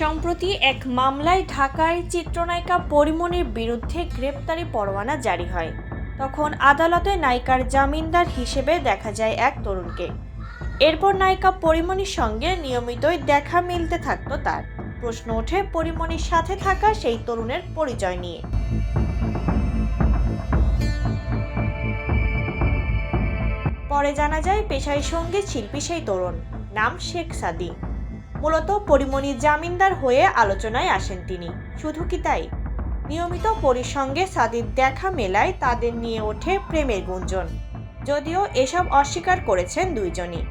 সম্প্রতি এক মামলায় ঢাকায় চিত্রনায়িকা পরিমণির বিরুদ্ধে গ্রেপ্তারি পরোয়ানা জারি হয়। তখন আদালতে নায়িকার জামিনদার হিসেবে দেখা যায় এক তরুণকে। এরপর নায়িকা পরিমণির সঙ্গে নিয়মিতই দেখা মিলতে থাকতো তার। প্রশ্ন ওঠে পরিমণির সাথে থাকা সেই তরুণের পরিচয় নিয়ে। পরে জানা যায় পেশায় সংগীত শিল্পী সেই তরুণ। নাম শেখ সাদি। মূলত পরিমণির জামিনদার হয়ে আলোচনায় আসেন তিনি। শুধু কি তাই? নিয়মিত পরির সঙ্গে সাদির দেখা মেলায় তাদের নিয়ে ওঠে প্রেমের গুঞ্জন। যদিও এসব অস্বীকার করেছেন দুইজনই।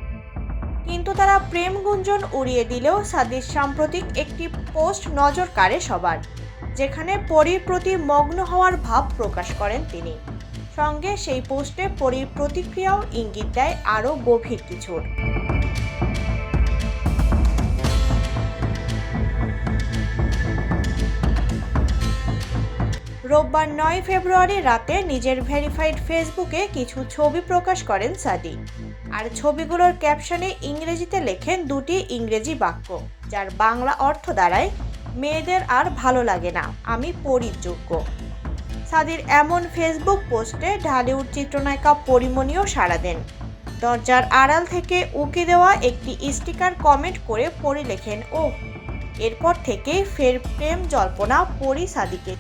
কিন্তু তারা প্রেম গুঞ্জন উড়িয়ে দিলেও সাদির সাম্প্রতিক একটি পোস্ট নজর কাড়ে সবার, যেখানে পরীর প্রতি মগ্ন হওয়ার ভাব প্রকাশ করেন তিনি। সঙ্গে সেই পোস্টে পরীর প্রতিক্রিয়াও ইঙ্গিত দেয় আরও গভীর কিছুর। রোববার নয় ফেব্রুয়ারি রাতে নিজের ভেরিফাইড ফেসবুকে কিছু ছবি প্রকাশ করেন সাদি আর ছবিগুলোর ক্যাপশনে ইংরেজিতে লেখেন দুটি ইংরেজি বাক্য, যার বাংলা অর্থ দাঁড়ায় মেয়েদের আর ভালো লাগে না, আমি পরির যোগ্য। সাদির এমন ফেসবুক পোস্টে ঢালিউড চিত্রনায়িকা পরিমণিও সাড়া দেন। দরজার আড়াল থেকে উকি দেওয়া একটি স্টিকার কমেন্ট করে পরি লেখেন ও এরপর থেকে ফের প্রেম জল্পনা পরি সাদিকে।